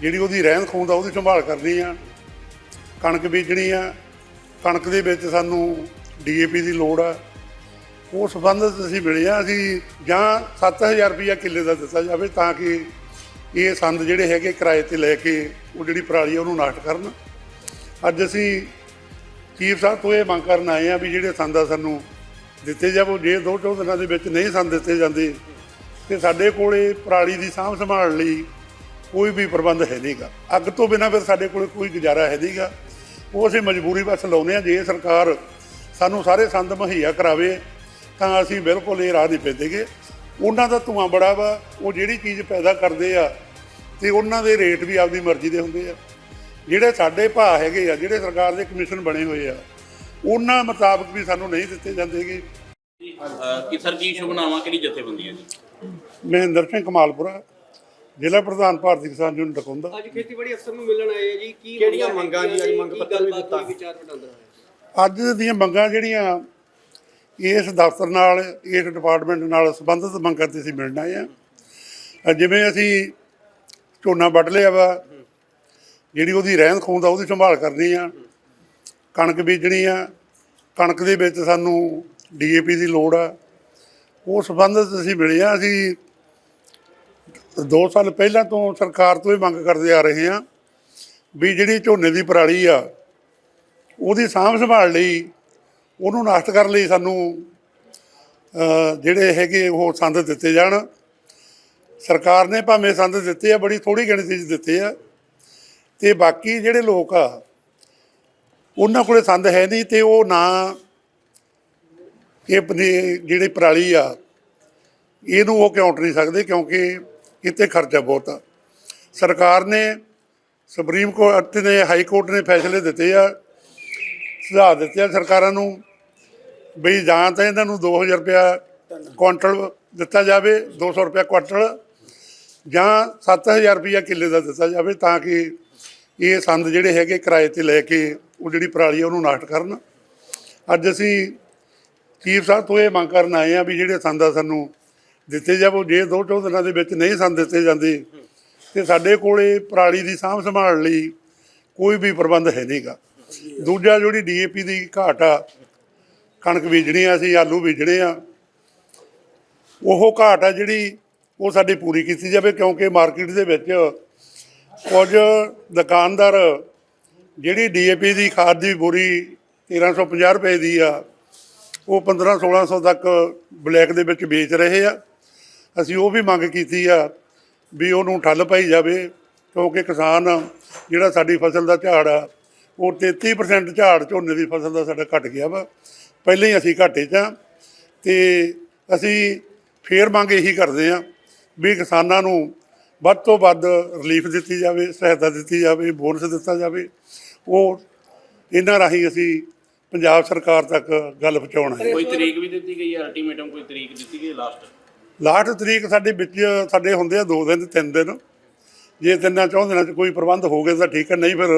ਜਿਹੜੀ ਉਹਦੀ ਰਹਿੰਦ ਖੂੰਹਦ ਆ, ਉਹਦੀ ਸੰਭਾਲ ਕਰਨੀ ਆ, ਕਣਕ ਬੀਜਣੀ ਆ। ਕਣਕ ਦੇ ਵਿੱਚ ਸਾਨੂੰ ਡੀਏਪੀ ਦੀ ਲੋੜ ਆ। ਉਹ ਸੰਬੰਧਿਤ ਅਸੀਂ ਮਿਲਿਆ ਅਸੀਂ ਜਾਂ 7000 ਰੁਪਇਆ ਕਿੱਲੇ ਦਾ ਦਿੱਤਾ ਜਾਵੇ ਤਾਂ ਕਿ ਇਹ ਸੰਦ ਜਿਹੜੇ ਹੈਗੇ ਕਿਰਾਏ ਤੇ ਲੈ ਕੇ ਉਹ ਜਿਹੜੀ ਪਰਾਲੀ ਆ, ਉਹਨੂੰ ਨਸ਼ਟ ਕਰਨ। ਅੱਜ ਅਸੀਂ ਚੀਫ ਸਾਹਿਬ ਤੋਂ ਇਹ ਮੰਗ ਕਰਨ ਆਏ ਆ ਵੀ ਜਿਹੜੇ ਸੰਦ ਆ ਸਾਨੂੰ ਦਿੱਤੇ ਜਾਵੋ ਜੇ ਦੋ ਚੌ ਦਿਨਾਂ ਦੇ ਵਿੱਚ ਨਹੀਂ ਸੰਦ ਦਿੱਤੇ ਜਾਂਦੇ, ਤੇ ਸਾਡੇ ਕੋਲੇ ਪਰਾਲੀ ਦੀ ਸਾਂਭ ਸੰਭਾਲ ਲਈ ਕੋਈ ਵੀ ਪ੍ਰਬੰਧ ਹੈ ਨਹੀਂਗਾ। ਅੱਗ ਤੋਂ ਬਿਨਾਂ ਫਿਰ ਸਾਡੇ ਕੋਲੇ ਕੋਈ ਗੁਜ਼ਾਰਾ ਹੈ ਨਹੀਂਗਾ। ਉਹ ਅਸੀਂ ਮਜਬੂਰੀ ਬਸ ਲਾਉਂਦੇ ਆ ਜੇ ਸਰਕਾਰ ਸਾਨੂੰ ਸਾਰੇ ਸੰਦ ਮੁਹੱਈਆ ਕਰਾਵੇ ਤਾਂ ਅਸੀਂ ਬਿਲਕੁਲ ਇਹ ਰਾਹ ਨਹੀਂ ਪੈਂਦੇਗੇ। ਉਹਨਾਂ ਦਾ ਧੂਆਂ ਬੜਾ ਵਾ ਉਹ ਜਿਹੜੀ ਚੀਜ਼ ਪੈਦਾ ਕਰਦੇ ਆ ਤੇ ਉਹਨਾਂ ਦੇ ਰੇਟ ਵੀ ਆਪਦੀ ਮਰਜ਼ੀ ਦੇ ਹੁੰਦੇ ਆ। ਜਿਹੜੇ ਸਾਡੇ ਭਾਅ ਹੈਗੇ ਆ ਜਿਹੜੇ ਸਰਕਾਰ ਦੇ ਕਮਿਸ਼ਨ ਬਣੇ ਹੋਏ ਆ ਉਹਨਾਂ ਮੁਤਾਬਕ ਵੀ ਸਾਨੂੰ ਨਹੀਂ ਦਿੱਤੇ ਜਾਂਦੇਗੇ ਅਹ ਕਿ ਸਰ ਕੀ ਸ਼ੁਭ ਨਾਮਾਂ ਕਿਹੜੀ ਜਥੇਬੰਦੀ ਹੈ ਜੀ? ਮਹਿੰਦਰ ਸਿੰਘ ਕਮਾਲਪੁਰਾ। ਜ਼ਿਲ੍ਹਾ ਪ੍ਰਧਾਨ ਭਾਰਤੀ ਕਿਸਾਨ ਯੂਨੀਅਨ ਟਕੁੰਦਾ ਅੱਜ ਖੇਤੀਬਾੜੀ ਅਫਸਰ ਨੂੰ ਮਿਲਣ ਆਏ ਆ ਜੀ ਕੀ ਕਿਹੜੀਆਂ ਮੰਗਾਂ ਜੀ? ਅੱਜ ਮੰਗ ਪੱਤਰ ਵੀ ਦਿੱਤਾ। ਵਿਚਾਰ ਵਟਾਂਦਰਾ ਅੱਜ ਦੀਆਂ ਮੰਗਾਂ ਜਿਹੜੀਆਂ ਇਸ ਦਫ਼ਤਰ ਨਾਲ ਇਸ ਡਿਪਾਰਟਮੈਂਟ ਨਾਲ ਸੰਬੰਧਿਤ ਮੰਗਾਂ ਤੇ ਅਸੀਂ ਮਿਲਣਾ ਆ ਜਿਵੇਂ ਅਸੀਂ ਝੋਨਾ ਵੱਢ ਲਿਆ ਵਾ ਜਿਹੜੀ ਉਹਦੀ ਰਹਿੰਦ ਖੂੰਹਦ ਆ ਉਹਦੀ ਸੰਭਾਲ ਕਰਨੀ ਆ। ਕਣਕ ਬੀਜਣੀ ਆ। ਕਣਕ ਦੇ ਵਿੱਚ ਸਾਨੂੰ ਡੀਏਪੀ ਦੀ ਲੋੜ ਆ। ਉਹ ਸੰਬੰਧਿਤ ਅਸੀਂ ਮਿਲੇ ਆ ਅਸੀਂ 2 ਸਾਲ ਪਹਿਲਾਂ ਤੋਂ ਸਰਕਾਰ ਤੋਂ ਇਹ ਮੰਗ ਕਰਦੇ ਆ ਰਹੇ ਹਾਂ ਵੀ ਜਿਹੜੀ ਝੋਨੇ ਦੀ ਪਰਾਲੀ ਆ, ਉਹਦੀ ਸਾਂਭ ਸੰਭਾਲ ਲਈ, ਉਹਨੂੰ ਨਸ਼ਟ ਕਰਨ ਲਈ ਸਾਨੂੰ ਜਿਹੜੇ ਹੈਗੇ ਉਹ ਸੰਦ ਦਿੱਤੇ ਜਾਣ। ਸਰਕਾਰ ਨੇ ਭਾਵੇਂ ਸੰਦ ਦਿੱਤੇ ਆ, ਬੜੀ ਥੋੜੀ ਗਿਣਤੀ 'ਚ ਦਿੱਤੇ ਆ। ਤੇ ਬਾਕੀ ਜਿਹੜੇ ਲੋਕ ਆ, ਉਹਨਾਂ ਕੋਲੇ ਸੰਦ ਹੈ ਨਹੀਂ ਤੇ ਉਹ ਨਾ ਇਹ ਆਪਣੀ ਜਿਹੜੀ ਪਰਾਲੀ ਆ, ਇਹਨੂੰ ਉਹ ਕਾਊਂਟ ਨਹੀਂ ਸਕਦੇ ਕਿਉਂਕਿ ਇੱਥੇ ਖਰਚਾ ਬਹੁਤ ਆ। ਸਰਕਾਰ ਨੇ, ਸੁਪਰੀਮ ਕੋਰਟ ਨੇ, ਹਾਈ ਕੋਰਟ ਨੇ ਫੈਸਲੇ ਦਿੱਤੇ ਆ, ਸੁਝਾਅ ਦਿੱਤੇ ਆ ਸਰਕਾਰਾਂ ਨੂੰ ਬਈ ਜਾਂ ਤਾਂ ਇਹਨਾਂ ਨੂੰ 2000 ਰੁਪਇਆ ਕੁਆਂਟਲ ਦਿੱਤਾ ਜਾਵੇ 200 ਰੁਪਇਆ ਕੁਆਂਟਲ, ਜਾਂ 7000 ਰੁਪਇਆ ਕਿੱਲੇ ਦਾ ਦਿੱਤਾ ਜਾਵੇ ਤਾਂ ਕਿ ਇਹ ਸੰਦ ਜਿਹੜੇ ਹੈਗੇ ਕਿਰਾਏ ਤੇ ਲੈ ਕੇ ਉਹ ਜਿਹੜੀ ਪਰਾਲੀ ਆ ਉਹਨੂੰ ਨਸ਼ਟ ਕਰਨ। ਅੱਜ ਅਸੀਂ ਚੀਫ ਸਾਹਿਬ ਤੋਂ ਇਹ ਮੰਗ ਕਰਨ ਆਏ ਆ ਵੀ ਜਿਹੜੇ ਸੰਦ ਆ ਸਾਨੂੰ ਦਿੱਤੇ ਜਾਵੋ ਜੇ ਦੋ ਚੌ ਦਿਨਾਂ ਦੇ ਵਿੱਚ ਨਹੀਂ ਸੰਦ ਦਿੱਤੇ ਜਾਂਦੇ। ਤੇ ਸਾਡੇ ਕੋਲੇ ਪਰਾਲੀ ਦੀ ਸਾਂਭ ਸੰਭਾਲ ਲਈ ਕੋਈ ਵੀ ਪ੍ਰਬੰਧ ਹੈ ਨਹੀਂਗਾ ਦੂਜਾ ਜਿਹੜੀ ਡੀਏਪੀ ਦੀ ਘਾਟ ਆ, ਕਣਕ ਬੀਜਣੀ ਆ ਅਸੀਂ, ਆਲੂ ਬੀਜਣੇ ਆ, ਉਹ ਘਾਟ ਆ ਜਿਹੜੀ ਉਹ ਸਾਡੀ ਪੂਰੀ ਕੀਤੀ ਜਾਵੇ, ਕਿਉਂਕਿ ਮਾਰਕੀਟ ਦੇ ਵਿੱਚ ਕੁਝ ਦੁਕਾਨਦਾਰ ਜਿਹੜੀ ਡੀਏਪੀ ਦੀ ਖਾਦ ਦੀ ਬੋਰੀ 1350 ਰੁਪਏ ਦੀ ਆ, ਉਹ 15 1600 ਤੱਕ ਬਲੈਕ ਦੇ ਵਿੱਚ ਵੇਚ ਰਹੇ ਆ। ਅਸੀਂ ਉਹ ਵੀ ਮੰਗ ਕੀਤੀ ਆ ਵੀ ਉਹਨੂੰ ਠੱਲ ਪਾਈ ਜਾਵੇ, ਕਿਉਂਕਿ ਕਿਸਾਨ ਜਿਹੜਾ ਸਾਡੀ ਫਸਲ ਦਾ ਝਾੜ ਆ, ਉਹ 33% ਝਾੜ ਝੋਨੇ ਦੀ ਫਸਲ ਦਾ ਸਾਡਾ ਘਟ ਗਿਆ ਵਾ। ਪਹਿਲਾਂ ਹੀ ਅਸੀਂ ਘਾਟੇ 'ਚ ਆ ਤੇ ਅਸੀਂ ਫੇਰ ਮੰਗ ਇਹੀ ਕਰਦੇ ਆ ਵੀ ਕਿਸਾਨਾਂ ਨੂੰ ਵੱਧ ਤੋਂ ਵੱਧ ਰਿਲੀਫ ਦਿੱਤੀ ਜਾਵੇ, ਸਹਾਇਤਾ ਦਿੱਤੀ ਜਾਵੇ ਬੋਨਸ ਦਿੱਤਾ ਜਾਵੇ। ਉਹ ਇਹਨਾਂ ਰਾਹੀਂ ਅਸੀਂ ਪੰਜਾਬ ਸਰਕਾਰ ਤੱਕ ਗੱਲ ਪਹੁੰਚਾਉਣਾ ਹੈ। ਕੋਈ ਤਰੀਕ ਵੀ ਦਿੱਤੀ ਗਈ ਹੈ ਅਲਟੀਮੇਟਮ ਕੋਈ ਤਰੀਕ ਦਿੱਤੀ ਗਈ ਲਾਸਟ ਲਾਸਟ ਤਰੀਕ ਸਾਡੇ ਵਿੱਚ ਸਾਡੇ ਹੁੰਦੇ ਆ 2 ਦਿਨ 3 ਦਿਨ। ਜੇ ਤਿੰਨਾਂ ਚੌਂ ਦਿਨਾਂ 'ਚ ਕੋਈ ਪ੍ਰਬੰਧ ਹੋ ਗਿਆ ਤਾਂ ਠੀਕ ਹੈ ਨਹੀਂ ਫਿਰ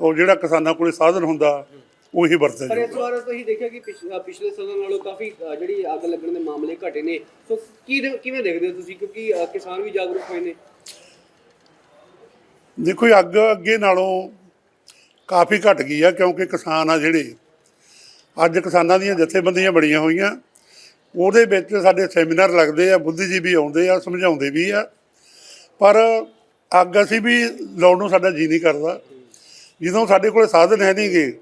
ਉਹ ਜਿਹੜਾ ਕਿਸਾਨਾਂ ਕੋਲੇ ਸਾਧਨ ਹੁੰਦਾ ਉਹੀ ਵਰਤੇ ਪਰ ਇਸ ਵਾਰ ਤੁਸੀਂ ਦੇਖਿਆ ਕਿ ਪਿਛਲੇ ਸਾਲਾਂ ਨਾਲੋਂ ਕਾਫੀ ਜਿਹੜੀ ਅੱਗ ਲੱਗਣ ਦੇ ਮਾਮਲੇ ਘਟੇ ਨੇ। ਸੋ ਕੀ ਦੇ- ਕਿਵੇਂ ਦੇਖਦੇ ਹੋ ਤੁਸੀਂ? ਕਿਉਂਕਿ ਕਿਸਾਨ ਵੀ ਜਾਗਰੂਕ ਹੋਏ ਨੇ। ਦੇਖੋ ਅੱਗ ਅੱਗੇ ਨਾਲੋਂ ਕਾਫੀ ਘਟ ਗਈ ਆ ਕਿਉਂਕਿ ਕਿਸਾਨ ਆ ਜਿਹੜੇ ਅੱਜ ਕਿਸਾਨਾਂ ਦੀਆਂ ਜਥੇਬੰਦੀਆਂ ਬਣੀਆਂ ਹੋਈਆਂ। ਉਹਦੇ ਵਿੱਚ ਸਾਡੇ ਸੈਮੀਨਾਰ ਲੱਗਦੇ ਆ, ਬੁੱਧੀਜੀਵੀ ਆਉਂਦੇ ਆ, ਸਮਝਾਉਂਦੇ ਵੀ ਆ। ਪਰ ਅੱਗ ਅਸੀਂ ਵੀ ਲਾਉਣ ਨੂੰ ਸਾਡਾ ਜੀ ਨਹੀਂ ਕਰਦਾ। ਜਦੋਂ ਸਾਡੇ ਕੋਲੇ ਸਾਧਨ ਹੈ ਨਹੀਂਗੇ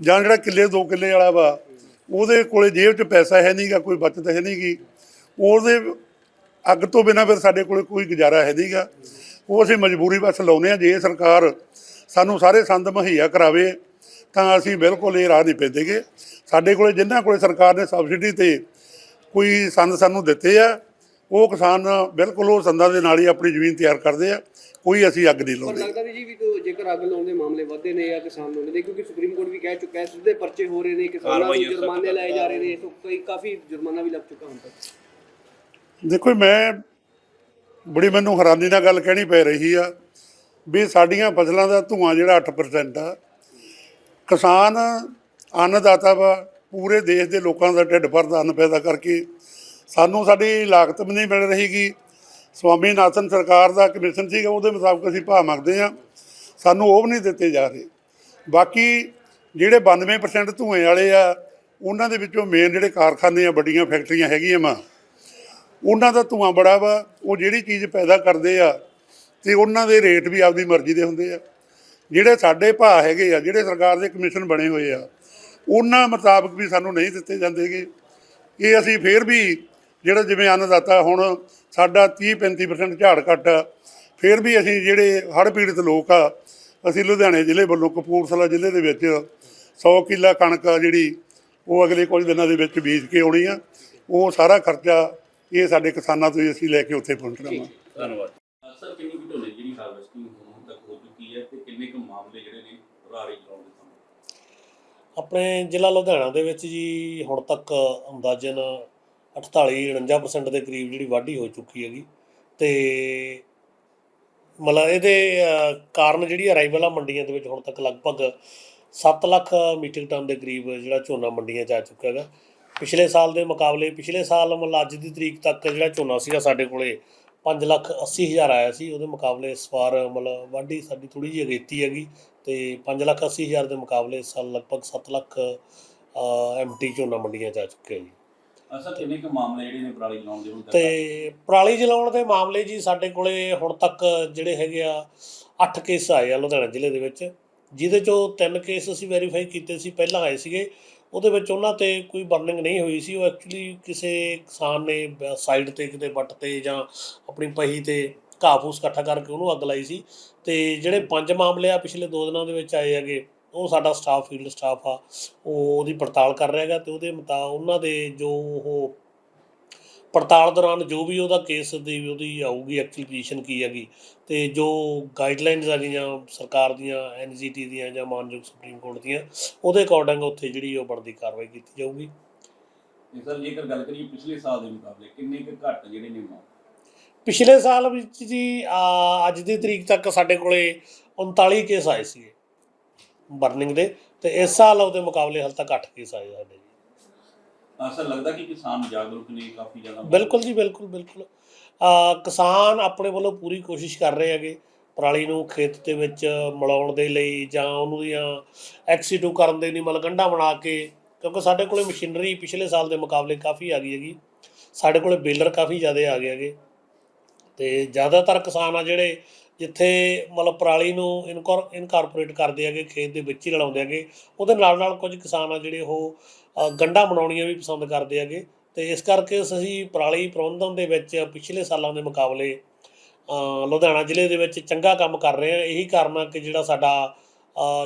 ਜਾਂ ਜਿਹੜਾ ਕਿੱਲੇ ਦੋ ਕਿੱਲੇ ਵਾਲਾ ਵਾ, ਉਹਦੇ ਕੋਲੇ ਜੇਬ 'ਚ ਪੈਸਾ ਹੈ ਨਹੀਂਗਾ ਕੋਈ ਬਚਤ ਹੈ ਨਹੀਂਗੀ ਉਹਦੇ ਅੱਗ ਤੋਂ ਬਿਨਾਂ ਫਿਰ ਸਾਡੇ ਕੋਲੇ ਕੋਈ ਗੁਜ਼ਾਰਾ ਹੈ ਨਹੀਂਗਾ ਉਹ ਅਸੀਂ ਮਜਬੂਰੀ ਬਸ ਲਾਉਂਦੇ ਆ, ਜੇ ਸਰਕਾਰ ਸਾਨੂੰ ਸਾਰੇ ਸੰਦ ਮੁਹੱਈਆ ਕਰਾਵੇ, ਤਾਂ ਅਸੀਂ ਬਿਲਕੁਲ ਇਹ ਰਾਹ ਨਹੀਂ ਪੈਂਦੇਗੇ। ਸਾਡੇ ਕੋਲੇ ਜਿਨ੍ਹਾਂ ਕੋਲੇ ਸਰਕਾਰ ਨੇ ਸਬਸਿਡੀ ਤੇ ਕੋਈ ਸੰਦ ਸਾਨੂੰ ਦਿੱਤੇ ਆ ਉਹ ਕਿਸਾਨ ਬਿਲਕੁਲ ਉਹ ਸੰਦਾਂ ਦੇ ਨਾਲ ਹੀ ਆਪਣੀ ਜ਼ਮੀਨ ਤਿਆਰ ਕਰਦੇ ਆ ਕੋਈ ਅਸੀਂ ਅੱਗ ਨਹੀਂ ਲਾਉਂਦੇ। ਲੱਗਦਾ ਵੀ ਜੀ ਵੀ ਜੇਕਰ ਅੱਗ ਲਾਉਣ ਦੇ ਮਾਮਲੇ ਵਧੇ ਨੇ ਜਾਂ ਕਿਸਾਨ ਲਾਉਣ ਦੇ ਕਿਉਂਕਿ ਸੁਪਰੀਮ ਕੋਰਟ ਵੀ ਕਹਿ ਚੁੱਕਾ ਹੈ ਸਿੱਧੇ ਪਰਚੇ ਹੋ ਰਹੇ ਨੇ ਕਿਸਾਨਾਂ ਨੂੰ ਜੁਰਮਾਨੇ ਲਾਏ ਜਾ ਰਹੇ ਨੇ ਸੋ ਕਈ ਕਾਫੀ ਜੁਰਮਾਨਾ ਵੀ ਲੱਗ ਚੁੱਕਾ ਹੁਣ ਤੱਕ। ਦੇਖੋ ਮੈਂ ਬੜੀ ਮੈਨੂੰ ਹੈਰਾਨੀ ਨਾਲ ਗੱਲ ਕਹਿਣੀ ਪੈ ਰਹੀ ਆ ਵੀ ਸਾਡੀਆਂ ਫਸਲਾਂ ਦਾ ਧੂਆਂ ਜਿਹੜਾ 8% ਆ ਕਿਸਾਨ ਅੰਨਦਾਤਾ ਵਾ ਪੂਰੇ ਦੇਸ਼ ਦੇ ਲੋਕਾਂ ਦਾ ਢਿੱਡ ਭਰਦਾ ਅੰਨ ਪੈਦਾ ਕਰਕੇ ਸਾਨੂੰ ਸਾਡੀ ਲਾਗਤ ਵੀ ਨਹੀਂ ਮਿਲ ਰਹੀਗੀ ਸਵਾਮੀਨਾਥਨ ਸਰਕਾਰ ਦਾ ਕਮਿਸ਼ਨ ਸੀਗਾ, ਉਹਦੇ ਮੁਤਾਬਕ ਅਸੀਂ ਭਾਅ ਮੰਗਦੇ ਆ ਸਾਨੂੰ ਉਹ ਵੀ ਨਹੀਂ ਦਿੱਤੇ ਜਾ ਰਹੇ। ਬਾਕੀ ਜਿਹੜੇ 92% ਧੂਏ ਵਾਲੇ ਆ, ਉਹਨਾਂ ਦੇ ਵਿੱਚੋਂ ਮੇਨ ਜਿਹੜੇ ਕਾਰਖਾਨੇ ਆ, ਵੱਡੀਆਂ ਫੈਕਟਰੀਆਂ ਹੈਗੀਆਂ ਵਾ, ਉਹਨਾਂ ਦਾ ਧੂਆਂ ਬੜਾ ਵਾ। ਉਹ ਜਿਹੜੀ ਚੀਜ਼ ਪੈਦਾ ਕਰਦੇ ਆ, ਤੇ ਉਹਨਾਂ ਦੇ ਰੇਟ ਵੀ ਆਪਦੀ ਮਰਜ਼ੀ ਦੇ ਹੁੰਦੇ ਆ। ਜਿਹੜੇ ਸਾਡੇ ਭਾਅ ਹੈਗੇ ਆ, ਜਿਹੜੇ ਸਰਕਾਰ ਦੇ ਕਮਿਸ਼ਨ ਬਣੇ ਹੋਏ ਆ ਉਹਨਾਂ ਮੁਤਾਬਕ ਵੀ ਸਾਨੂੰ ਨਹੀਂ ਦਿੱਤੇ ਜਾਂਦੇਗੇ। ਇਹ ਅਸੀਂ ਫੇਰ ਵੀ ਜਿਹੜਾ ਜਿਵੇਂ ਅੰਨਦਾਤਾ ਹੁਣ ਸਾਡਾ 30 35% ਝਾੜ ਘੱਟ ਆ ਫੇਰ ਵੀ ਅਸੀਂ ਜਿਹੜੇ ਹੜ੍ਹ ਪੀੜਤ ਲੋਕ ਆ ਅਸੀਂ ਲੁਧਿਆਣੇ ਜ਼ਿਲ੍ਹੇ ਵੱਲੋਂ ਕਪੂਰਥਲਾ ਜ਼ਿਲ੍ਹੇ ਦੇ ਵਿੱਚ 100 ਕਿੱਲਾ ਕਣਕ ਆ ਜਿਹੜੀ ਉਹ ਅਗਲੇ ਕੁਝ ਦਿਨਾਂ ਦੇ ਵਿੱਚ ਬੀਜ ਕੇ ਆਉਣੀ ਆ। ਉਹ ਸਾਰਾ ਖਰਚਾ ਇਹ ਸਾਡੇ ਕਿਸਾਨਾਂ ਤੋਂ ਹੀ ਅਸੀਂ ਲੈ ਕੇ ਉੱਥੇ ਪਹੁੰਚਣਾ ਵਾ। ਧੰਨਵਾਦ। ਸਰ ਕਿੰਨੀ ਕੁ ਝੋਨੇ ਜਿਹੜੀ ਹਾਰਵੈਸਟਿੰਗ ਹੁਣ ਤੱਕ ਹੋ ਚੁੱਕੀ ਹੈ ਤੇ ਕਿੰਨੇ ਕੁ ਮਾਮਲੇ ਜਿਹੜੇ ਨੇ ਸਾਹਮਣੇ ਆਪਣੇ ਜ਼ਿਲ੍ਹਾ ਲੁਧਿਆਣਾ ਦੇ ਵਿੱਚ ਜੀ ਹੁਣ ਤੱਕ ਅੰਦਾਜ਼ਨ 48 49% ਦੇ ਕਰੀਬ ਜਿਹੜੀ ਵਾਢੀ ਹੋ ਚੁੱਕੀ ਹੈਗੀ। ਤੇ ਮਤਲਬ ਇਹਦੇ ਕਾਰਨ ਜਿਹੜੀ ਅਰਾਈਵਲ ਆ ਮੰਡੀਆਂ ਦੇ ਵਿੱਚ ਹੁਣ ਤੱਕ ਲਗਭਗ 7 ਲੱਖ ਮੀਟ੍ਰਿਕ ਟਨ ਦੇ ਕਰੀਬ ਜਿਹੜਾ ਝੋਨਾ ਮੰਡੀਆਂ 'ਚ ਆ ਚੁੱਕਾ ਹੈਗਾ। ਪਿਛਲੇ ਸਾਲ ਦੇ ਮੁਕਾਬਲੇ, ਪਿਛਲੇ ਸਾਲ ਮਤਲਬ ਅੱਜ ਦੀ ਤਰੀਕ ਤੱਕ ਜਿਹੜਾ ਝੋਨਾ ਸੀਗਾ ਸਾਡੇ ਕੋਲੇ 5 ਲੱਖ 80 ਹਜ਼ਾਰ ਆਇਆ ਸੀ। ਉਹਦੇ ਮੁਕਾਬਲੇ ਇਸ ਵਾਰ ਮਤਲਬ ਵਾਢੀ ਸਾਡੀ ਥੋੜੀ ਜਿਹੀ ਅਗੇਤੀ ਹੈਗੀ। ਤੇ 5 ਲੱਖ 80 ਹਜ਼ਾਰ ਦੇ ਮੁਕਾਬਲੇ ਇਸ ਸਾਲ ਲਗਭਗ 7 ਲੱਖ ਐਮਟੀ ਝੋਨਾ ਮੰਡੀਆਂ 'ਚ ਆ ਚੁੱਕਿਆ ਜੀ। ਅ, ਸਰ ਕਿੰਨੇ ਕੁ ਮਾਮਲੇ ਜਿਹੜੇ ਨੇ ਪਰਾਲੀ ਚਲਾਉਣ ਦੇ ਹੁਣ ਤੱਕ? ਤੇ ਪਰਾਲੀ ਜਲਾਉਣ ਦੇ ਮਾਮਲੇ ਜੀ ਸਾਡੇ ਕੋਲੇ ਹੁਣ ਤੱਕ ਜਿਹੜੇ ਹੈਗੇ ਆ 8 ਕੇਸ ਆਏ ਆ ਲੁਧਿਆਣਾ ਜ਼ਿਲ੍ਹੇ ਦੇ ਵਿੱਚ ਜਿਹਦੇ ਚੋਂ ਤਿੰਨ ਕੇਸ ਅਸੀਂ ਵੈਰੀਫਾਈ ਕੀਤੇ ਸੀ ਪਹਿਲਾਂ ਆਏ ਸੀਗੇ। ਉਹਦੇ ਵਿੱਚ ਉਹਨਾਂ ਤੇ ਕੋਈ ਬਰਨਿੰਗ ਨਹੀਂ ਹੋਈ ਸੀ ਉਹ ਐਕਚੁਅਲੀ ਕਿਸੇ ਕਿਸਾਨ ਨੇ ਸਾਈਡ ਤੇ ਕਿਤੇ ਵੱਟ ਤੇ ਜਾਂ ਆਪਣੀ ਪਹੀ ਤੇ ਘਾਹ ਫੂਸ ਇਕੱਠਾ ਕਰਕੇ ਉਹਨੂੰ ਅੱਗ ਲਾਈ ਸੀ ਤੇ ਜਿਹੜੇ ਪੰਜ ਮਾਮਲੇ ਆ ਪਿਛਲੇ ਦੋ ਦਿਨਾਂ ਦੇ ਵਿੱਚ ਆਏ ਹੈਗੇ, ਉਹ ਸਾਡਾ ਸਟਾਫ ਫੀਲਡ ਸਟਾਫ ਆ, ਉਹ ਉਹਦੀ ਪੜਤਾਲ ਕਰ ਰਿਹਾ ਹੈਗਾ ਤੇ ਉਹਦੇ ਮੁਤਾ, ਉਹਨਾਂ ਦੇ ਜੋ ਉਹ ਪੜਤਾਲ ਦੌਰਾਨ ਜੋ ਵੀ ਉਹਦਾ ਕੇਸ ਦੀ ਉਹਦੀ ਆਊਗੀ ਐਕਚੁਅਲ ਪੋਜੀਸ਼ਨ ਕੀ ਹੈਗੀ ਤੇ ਜੋ ਗਾਈਡਲਾਈਨਸ ਹੈਗੀਆਂ ਸਰਕਾਰ ਦੀਆਂ ਐਨਜੀਟੀ ਦੀਆਂ ਜਾਂ ਮਾਨਯੋਗ ਸੁਪਰੀਮ ਕੋਰਟ ਦੀਆਂ, ਉਹਦੇ ਅਕੋਰਡਿੰਗ ਉੱਥੇ ਜਿਹੜੀ ਉਹ ਬਣਦੀ ਕਾਰਵਾਈ ਕੀਤੀ ਜਾਊਗੀ। ਤੇ ਸਰ ਜੇਕਰ ਗੱਲ ਕਰੀਏ ਪਿਛਲੇ ਸਾਲ ਦੇ ਮੁਕਾਬਲੇ ਕਿੰਨੇ ਕੁ ਘੱਟ ਜਿਹੜੇ ਨੇ ਮਾਮਲੇ ਪਿਛਲੇ ਸਾਲ ਵਿੱਚ ਜੀ ਅੱਜ ਦੀ ਤਰੀਕ ਤੱਕ ਸਾਡੇ ਕੋਲੇ 39 ਕੇਸ ਆਏ ਸੀਗੇ ਬਰਨਿੰਗ ਦੇ ਤੇ ਇਸ ਸਾਲ ਉਹਦੇ ਮੁਕਾਬਲੇ ਹਾਲ ਤੱਕ 8 ਕੇਸ ਆਏ ਸਾਡੇ ਜੀ। ਸਰ ਲੱਗਦਾ ਕਿ ਕਿਸਾਨ ਜਾਗਰੂਕ ਨੇ ਕਾਫੀ ਜ਼ਿਆਦਾ ਬਿਲਕੁਲ ਜੀ ਬਿਲਕੁਲ ਬਿਲਕੁਲ। ਕਿਸਾਨ ਆਪਣੇ ਵੱਲੋਂ ਪੂਰੀ ਕੋਸ਼ਿਸ਼ ਕਰ ਰਹੇ ਹੈਗੇ ਪਰਾਲੀ ਨੂੰ ਖੇਤ ਦੇ ਵਿੱਚ ਮਿਲਾਉਣ ਦੇ ਲਈ ਜਾਂ ਉਹਨੂੰ ਦੀਆਂ ਐਕਸੀਟੂ ਕਰਨ ਦੇ ਲਈ ਮਲਗੰਡਾ ਬਣਾ ਕੇ ਕਿਉਂਕਿ ਸਾਡੇ ਕੋਲੇ ਮਸ਼ੀਨਰੀ ਪਿਛਲੇ ਸਾਲ ਦੇ ਮੁਕਾਬਲੇ ਕਾਫੀ ਆ ਗਈ ਹੈਗੀ। ਸਾਡੇ ਕੋਲੇ ਬੇਲਰ ਕਾਫੀ ਜ਼ਿਆਦਾ ਆ ਗਏ ਹੈਗੇ। ਤੇ ਜ਼ਿਆਦਾਤਰ ਕਿਸਾਨ ਆ ਜਿਹੜੇ ਜਿੱਥੇ ਮਤਲਬ ਪਰਾਲੀ ਨੂੰ ਇਨਕੋਰ ਇਨਕਾਰਪੋਰੇਟ ਕਰਦੇ ਹੈਗੇ ਖੇਤ ਦੇ ਵਿੱਚ ਹੀ ਲੜਾਉਂਦੇ ਹੈਗੇ ਉਹਦੇ ਨਾਲ ਨਾਲ ਕੁਝ ਕਿਸਾਨ ਆ ਜਿਹੜੇ ਉਹ ਅ, ਗੰਢਾਂ ਬਣਾਉਣੀਆਂ ਵੀ ਪਸੰਦ ਕਰਦੇ ਹੈਗੇ ਤੇ ਇਸ ਕਰਕੇ ਅਸੀਂ ਪਰਾਲੀ ਪ੍ਰਬੰਧਨ ਦੇ ਵਿੱਚ ਪਿਛਲੇ ਸਾਲਾਂ ਦੇ ਮੁਕਾਬਲੇ ਲੁਧਿਆਣਾ ਜ਼ਿਲ੍ਹੇ ਦੇ ਵਿੱਚ ਚੰਗਾ ਕੰਮ ਕਰ ਰਹੇ ਹਾਂ। ਇਹੀ ਕਾਰਨ ਆ ਕਿ ਜਿਹੜਾ ਸਾਡਾ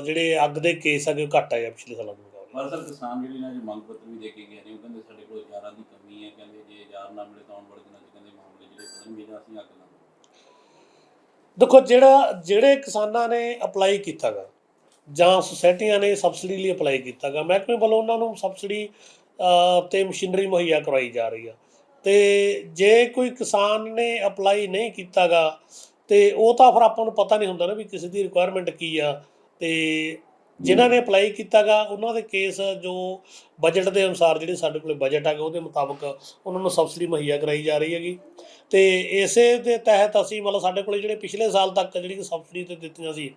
ਜਿਹੜੇ ਅੱਗ ਦੇ ਕੇਸ ਹੈਗੇ ਉਹ ਘੱਟ ਆਏ ਆ ਪਿਛਲੇ ਸਾਲਾਂ ਦੇ ਮੁਕਾਬਲੇ। ਪਰ ਕਿਸਾਨ ਜਿਹੜੇ ਨੇ ਅੱਜ ਮੰਗ ਪੱਤਰ ਵੀ ਦੇ ਕੇ ਗਏ ਨੇ ਉਹ ਕਹਿੰਦੇ ਸਾਡੇ ਕੋਲ ਹਜ਼ਾਰਾਂ ਦੀ ਕਮੀ ਹੈ ਕਹਿੰਦੇ ਜੇ ਹਜ਼ਾਰ ਨਾ ਮਿਲੇ ਤਾਂ ਆਉਣ ਵਾਲੇ ਦਿਨਾਂ 'ਚ ਕਹਿੰਦੇ ਮਾਮਲੇ ਜਿਹੜੇ ਜਾਂ ਅਸੀਂ ਅੱਗ ਲਾਵਾਂਗੇ ਦੇਖੋ, ਜਿਹੜਾ, ਜਿਹੜੇ ਕਿਸਾਨਾਂ ਨੇ ਅਪਲਾਈ ਕੀਤਾਗਾ, ਜਾਂ ਸੁਸਾਇਟੀਆਂ ਨੇ ਸਬਸਿਡੀ ਲਈ ਅਪਲਾਈ ਕੀਤਾਗਾ, ਮਹਿਕਮੇ ਵੱਲੋਂ ਉਹਨਾਂ ਨੂੰ ਸਬਸਿਡੀ ਤੇ ਮਸ਼ੀਨਰੀ ਮੁਹੱਈਆ ਕਰਵਾਈ ਜਾ ਰਹੀ ਆ। ਤੇ ਜੇ ਕੋਈ ਕਿਸਾਨ ਨੇ ਅਪਲਾਈ ਨਹੀਂ ਕੀਤਾਗਾ, ਤੇ ਉਹ ਤਾਂ ਫਿਰ ਆਪਾਂ ਨੂੰ ਪਤਾ ਨਹੀਂ ਹੁੰਦਾ ਨਾ ਵੀ ਕਿਸੇ ਦੀ ਰਿਕੁਆਇਰਮੈਂਟ ਕੀ ਆ, ਤੇ ਜਿਨ੍ਹਾਂ ਨੇ ਅਪਲਾਈ ਕੀਤਾਗਾ, ਉਹਨਾਂ ਦੇ ਕੇਸ ਜੋ ਬਜਟ ਦੇ ਅਨੁਸਾਰ ਜਿਹੜੇ ਸਾਡੇ ਕੋਲੇ ਬਜਟ ਹੈਗਾ, ਉਹਦੇ ਮੁਤਾਬਕ ਉਹਨਾਂ ਨੂੰ ਸਬਸਿਡੀ ਮੁਹੱਈਆ ਕਰਾਈ ਜਾ ਰਹੀ ਹੈਗੀ। ਤੇ ਇਸੇ ਦੇ ਤਹਿਤ ਅਸੀਂ ਮਤਲਬ ਸਾਡੇ ਕੋਲੇ ਜਿਹੜੇ ਪਿਛਲੇ ਸਾਲ ਤੱਕ ਜਿਹੜੀ ਸਬਸਿਡੀ ਤੇ ਦਿੱਤੀਆਂ ਸੀ,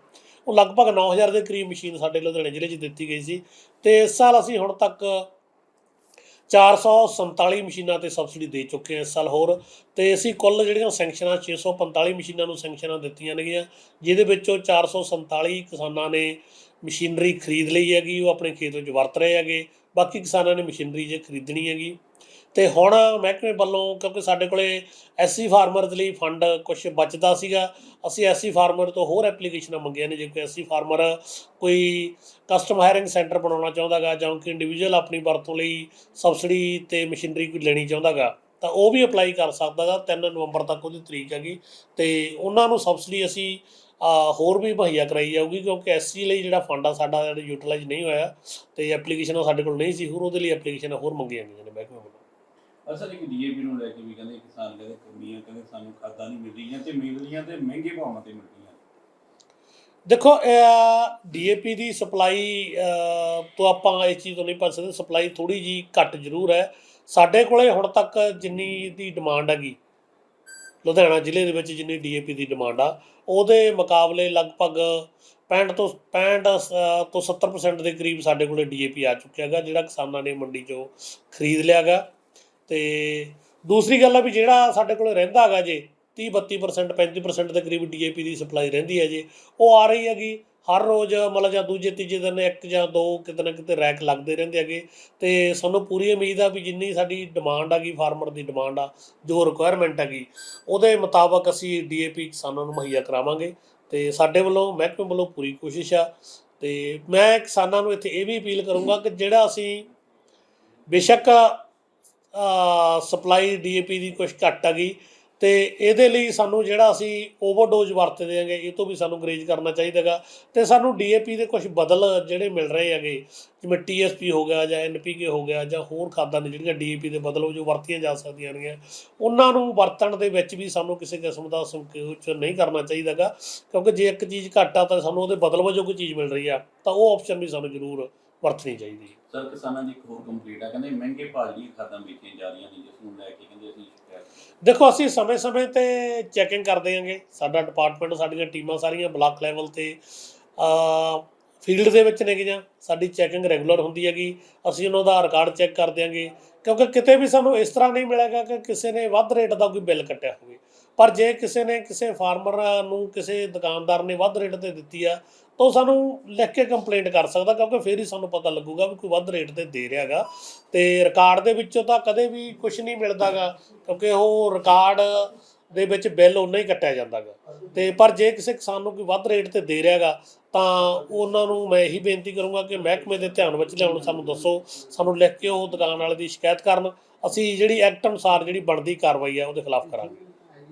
ਉਹ ਲਗਭਗ 9000 ਦੇ ਕਰੀਬ ਮਸ਼ੀਨ ਸਾਡੇ ਲੁਧਿਆਣੇ ਜ਼ਿਲ੍ਹੇ 'ਚ ਦਿੱਤੀ ਗਈ ਸੀ। ਤੇ ਇਸ ਸਾਲ ਅਸੀਂ ਹੁਣ ਤੱਕ 447 ਮਸ਼ੀਨਾਂ ਤੇ ਸਬਸਿਡੀ ਦੇ ਚੁੱਕੇ ਹਾਂ ਇਸ ਸਾਲ ਹੋਰ। ਤੇ ਅਸੀਂ ਕੁੱਲ ਜਿਹੜੀਆਂ ਸੈਂਕਸ਼ਨਾਂ 645 ਮਸ਼ੀਨਾਂ ਨੂੰ ਸੈਂਕਸ਼ਨਾਂ ਦਿੱਤੀਆਂ ਨੇਗੀਆਂ, ਜਿਹਦੇ ਵਿੱਚੋਂ 447 ਕਿਸਾਨਾਂ ਨੇ ਮਸ਼ੀਨਰੀ ਖਰੀਦ ਲਈ ਹੈਗੀ, ਉਹ ਆਪਣੇ ਖੇਤ ਵਿੱਚ ਵਰਤ ਰਹੇ ਹੈਗੇ। ਬਾਕੀ ਕਿਸਾਨਾਂ ਨੇ ਮਸ਼ੀਨਰੀ ਜੇ ਖਰੀਦਣੀ ਹੈਗੀ। ਤੇ ਹੁਣ ਮਹਿਕਮੇ ਵੱਲੋਂ, ਕਿਉਂਕਿ ਸਾਡੇ ਕੋਲੇ ਐਸਸੀ ਦੇ ਲਈ ਫੰਡ ਕੁਝ ਬਚਦਾ ਸੀਗਾ, ਅਸੀਂ ਐਸਸੀ ਫਾਰਮਰ ਤੋਂ ਹੋਰ ਐਪਲੀਕੇਸ਼ਨਾਂ ਮੰਗੀਆਂ ਨੇ। ਜੇ ਕੋਈ ਐਸਸੀ ਫਾਰਮਰ ਕੋਈ ਕਸਟਮ ਹਾਇਰਿੰਗ ਸੈਂਟਰ ਬਣਾਉਣਾ ਚਾਹੁੰਦਾਗਾ ਜਾਂ ਕੋਈ ਇੰਡੀਵਿਜੂਅਲ ਆਪਣੀ ਵਰਤੋਂ ਲਈ ਸਬਸਿਡੀ ਤੇ ਮਸ਼ੀਨਰੀ ਕੋਈ ਲੈਣੀ ਚਾਹੁੰਦਾਗਾ, ਤਾਂ ਉਹ ਵੀ ਅਪਲਾਈ ਕਰ ਸਕਦਾਗਾ। 3 ਨਵੰਬਰ ਤੱਕ ਉਹਦੀ ਤਰੀਕ ਹੈਗੀ। ਤੇ ਉਹਨਾਂ ਨੂੰ ਸਬਸਿਡੀ ਅਸੀਂ ਹੋਰ ਵੀ ਮੁਹੱਈਆ ਕਰਾਈ ਜਾਊਗੀ ਕਿਉਂਕਿ ਐਸਸੀ ਲਈ ਜਿਹੜਾ ਫੰਡ ਆ ਸਾਡਾ ਜਿਹੜਾ ਯੂਟਿਲਾਈਜ਼ ਨਹੀਂ ਹੋਇਆ ਤੇ ਐਪਲੀਕੇਸ਼ਨ ਸਾਡੇ ਕੋਲ ਨਹੀਂ ਸੀ ਹੋਰ ਉਹਦੇ ਲਈ ਐਪਲੀਕੇਸ਼ਨ ਹੋਰ ਮੰਗੀਆਂ ਗਈਆਂ ਨੇ ਮਹਿਕਮੇ ਵੱਲੋਂ। ਅਸਲ ਇੱਕ ਡੀਏਪੀ ਨੂੰ ਲੈ ਕੇ ਵੀ ਕਹਿੰਦੇ ਕਿਸਾਨ ਕਹਿੰਦੇ ਕਮੀਆਂ ਕਹਿੰਦੇ ਸਾਨੂੰ ਖਾਦਾਂ ਨਹੀਂ ਮਿਲ ਰਹੀਆਂ ਤੇ ਮਿਲ ਰਹੀਆਂ ਤੇ ਮਹਿੰਗੇ ਭਾਵਾਂ ਤੇ ਮਿਲ ਰਹੀਆਂ ਦੇਖੋ ਡੀਏਪੀ ਦੀ ਸਪਲਾਈ ਤੋਂ ਆਪਾਂ ਇਸ ਚੀਜ਼ ਤੋਂ ਨਹੀਂ ਭੱਜ ਸਕਦੇ ਸਪਲਾਈ ਥੋੜੀ ਜੀ ਘੱਟ ਜ਼ਰੂਰ ਹੈ। ਸਾਡੇ ਕੋਲੇ ਹੁਣ ਤੱਕ ਜਿੰਨੀ ਦੀ ਡਿਮਾਂਡ ਹੈਗੀ ਲੁਧਿਆਣਾ ਜ਼ਿਲ੍ਹੇ ਦੇ ਵਿੱਚ ਜਿੰਨੀ ਡੀਏਪੀ ਦੀ ਡਿਮਾਂਡ ਆ ਉਹਦੇ ਮੁਕਾਬਲੇ ਲਗਭਗ 65 ਤੋਂ 65 ਤੋਂ 70% ਦੇ ਕਰੀਬ ਸਾਡੇ ਕੋਲੇ ਡੀਏਪੀ ਆ ਚੁੱਕਿਆ ਹੈਗਾ, ਜਿਹੜਾ ਕਿਸਾਨਾਂ ਨੇ ਮੰਡੀ 'ਚੋਂ ਖਰੀਦ ਲਿਆ ਲਿਆਗਾ ਤੇ ਦੂਸਰੀ ਗੱਲ ਆ ਵੀ ਜਿਹੜਾ ਸਾਡੇ ਕੋਲੇ ਰਹਿੰਦਾ ਹੈਗਾ ਜੇ 30 32% 35% ਦੇ ਕਰੀਬ ਡੀਏਪੀ ਦੀ ਸਪਲਾਈ ਰਹਿੰਦੀ ਹੈ ਜੇ, ਉਹ ਆ ਰਹੀ ਹੈਗੀ। ਹਰ ਰੋਜ਼ ਮਤਲਬ ਜਾਂ ਦੂਜੇ ਤੀਜੇ ਦਿਨ ਇੱਕ ਜਾਂ ਦੋ ਕਿਤੇ ਨਾ ਕਿਤੇ ਰੈਕ ਲੱਗਦੇ ਰਹਿੰਦੇ ਹੈਗੇ। ਤੇ ਸਾਨੂੰ ਪੂਰੀ ਉਮੀਦ ਆ ਵੀ ਜਿੰਨੀ ਸਾਡੀ ਡਿਮਾਂਡ ਆ ਗਈ ਫਾਰਮਰ ਦੀ ਡਿਮਾਂਡ ਆ, ਜੋ ਰਿਕੁਆਇਰਮੈਂਟ ਹੈਗੀ, ਉਹਦੇ ਮੁਤਾਬਕ ਅਸੀਂ ਡੀਏਪੀ ਕਿਸਾਨਾਂ ਨੂੰ ਮੁਹੱਈਆ ਕਰਾਵਾਂਗੇ। ਤੇ ਸਾਡੇ ਵੱਲੋਂ, ਮਹਿਕਮੇ ਵੱਲੋਂ ਪੂਰੀ ਕੋਸ਼ਿਸ਼ ਆ। ਤੇ ਮੈਂ ਕਿਸਾਨਾਂ ਨੂੰ ਇੱਥੇ ਇਹ ਵੀ ਅਪੀਲ ਕਰੂੰਗਾ ਕਿ ਜਿਹੜਾ ਅਸੀਂ ਬੇਸ਼ੱਕ ਸਪਲਾਈ ਡੀਏਪੀ ਦੀ ਕੁਝ ਘੱਟ ਹੈਗੀ ਤੇ ਇਹਦੇ ਲਈ ਸਾਨੂੰ ਜਿਹੜਾ ਅਸੀਂ ਓਵਰਡੋਜ਼ ਵਰਤਦੇ ਆਂਗੇ ਇਹ ਤੋਂ ਵੀ ਸਾਨੂੰ ਗਰੇਜ ਕਰਨਾ ਚਾਹੀਦਾਗਾ ਤੇ ਸਾਨੂੰ ਡੀਏਪੀ ਦੇ ਕੁਝ ਬਦਲ ਜਿਹੜੇ ਮਿਲ ਰਹੇ ਹੈਗੇ, ਜਿਵੇਂ ਟੀਐਸਪੀ ਹੋ ਗਿਆ ਜਾਂ ਐਨਪੀਕੇ ਹੋ ਗਿਆ ਜਾਂ ਹੋਰ ਖਾਦਾਂ ਨੇ ਜਿਹੜੀਆਂ ਡੀਏਪੀ ਦੇ ਬਦਲ ਜੋ ਵਰਤੀਆਂ ਜਾ ਸਕਦੀਆਂ ਨੇ ਉਹਨਾਂ ਨੂੰ ਵਰਤਣ ਦੇ ਵਿੱਚ ਵੀ ਸਾਨੂੰ ਕਿਸੇ ਕਿਸਮ ਦਾ ਸੰਕੋਚ ਨਹੀਂ ਕਰਨਾ ਚਾਹੀਦਾਗਾ ਕਿਉਂਕਿ ਜੇ ਇੱਕ ਚੀਜ਼ ਘੱਟ ਆ ਤਾਂ ਸਾਨੂੰ ਉਹਦੇ ਬਦਲ ਵਜੋਂ ਕੋਈ ਚੀਜ਼ ਮਿਲ ਰਹੀ ਆ, ਤਾਂ ਉਹ ਆਪਸ਼ਨ ਵੀ ਸਾਨੂੰ ਜ਼ਰੂਰ ਵਰਤਣੀ ਚਾਹੀਦੀ। ਹੈ ਸਰ ਕਿਸਾਨਾਂ ਦੀ ਇੱਕ ਹੋਰ ਕੰਪਲੀਟ ਆ ਕਹਿੰਦੇ ਮਹਿੰਗੇ ਭਾਅ ਦੀਆਂ ਖਾਦਾਂ ਵੇਚੀਆਂ ਜਾ ਰਹੀਆਂ ਨੇ ਜਿਸ ਨੂੰ ਲੈ ਕੇ ਕਹਿੰਦੇ ਅਸੀਂ ਸ਼ਿਕਾਇਤ ਦੇਖੋ ਅਸੀਂ ਸਮੇਂ-ਸਮੇਂ ਤੇ ਚੈਕਿੰਗ ਕਰਦੇ ਆਂਗੇ ਸਾਡਾ ਡਿਪਾਰਟਮੈਂਟ ਸਾਡੀਆਂ ਟੀਮਾਂ ਸਾਰੀਆਂ ਬਲਾਕ ਲੈਵਲ ਤੇ ਫੀਲਡ ਦੇ ਵਿੱਚ ਨੇਗੀਆਂ। ਸਾਡੀ ਚੈਕਿੰਗ ਰੈਗੂਲਰ ਹੁੰਦੀ ਹੈਗੀ। ਅਸੀਂ ਉਹਨਾਂ ਦਾ ਰਿਕਾਰਡ ਚੈੱਕ ਕਰ ਦਿਆਂਗੇ। ਕਿਉਂਕਿ ਕਿਤੇ ਵੀ ਸਾਨੂੰ ਇਸ ਤਰ੍ਹਾਂ ਨਹੀਂ ਮਿਲੇਗਾ ਕਿ ਕਿਸੇ ਨੇ ਵੱਧ ਰੇਟ ਦਾ ਕੋਈ ਬਿੱਲ ਕੱਟਿਆ ਹੋਵੇ। ਪਰ ਜੇ ਕਿਸੇ ਨੇ ਕਿਸੇ ਫਾਰਮਰ ਨੂੰ ਕਿਸੇ ਦੁਕਾਨਦਾਰ ਨੇ ਵੱਧ ਰੇਟ ਤੇ ਦਿੱਤੀ ਆ ਤਾਂ ਉਹ ਸਾਨੂੰ ਲਿਖ ਕੇ ਕੰਪਲੇਂਟ ਕਰ ਸਕਦਾ, ਕਿਉਂਕਿ ਫਿਰ ਹੀ ਸਾਨੂੰ ਪਤਾ ਲੱਗੂਗਾ ਵੀ ਕੋਈ ਵੱਧ ਰੇਟ ਤੇ ਦੇ ਰਿਹਾ ਹੈਗਾ। ਤੇ ਰਿਕਾਰਡ ਦੇ ਵਿੱਚੋਂ ਤਾਂ ਕਦੇ ਵੀ ਕੁਝ ਨਹੀਂ ਮਿਲਦਾਗਾ ਕਿਉਂਕਿ ਉਹ ਰਿਕਾਰਡ ਦੇ ਵਿੱਚ ਬਿੱਲ ਉਹਨਾਂ ਹੀ ਕੱਟਿਆ ਜਾਂਦਾਗਾ ਤੇ ਪਰ ਜੇ ਕਿਸੇ ਕਿਸਾਨ ਨੂੰ ਕੋਈ ਵੱਧ ਰੇਟ ਤੇ ਦੇ ਰਿਹਾਗਾ ਤਾਂ ਉਹਨਾਂ ਨੂੰ ਮੈਂ ਇਹੀ ਬੇਨਤੀ ਕਰੂੰਗਾ ਕਿ ਮਹਿਕਮੇ ਦੇ ਧਿਆਨ ਵਿੱਚ ਲਿਆਉਣ, ਸਾਨੂੰ ਦੱਸੋ, ਸਾਨੂੰ ਲਿਖ ਕੇ ਉਹ ਦੁਕਾਨ ਵਾਲੇ ਦੀ ਸ਼ਿਕਾਇਤ ਕਰਨ। ਅਸੀਂ ਜਿਹੜੀ ਐਕਟ ਅਨੁਸਾਰ ਜਿਹੜੀ ਬਣਦੀ ਕਾਰਵਾਈ ਹੈ, ਉਹਦੇ ਖਿਲਾਫ ਕਰਾਂਗੇ।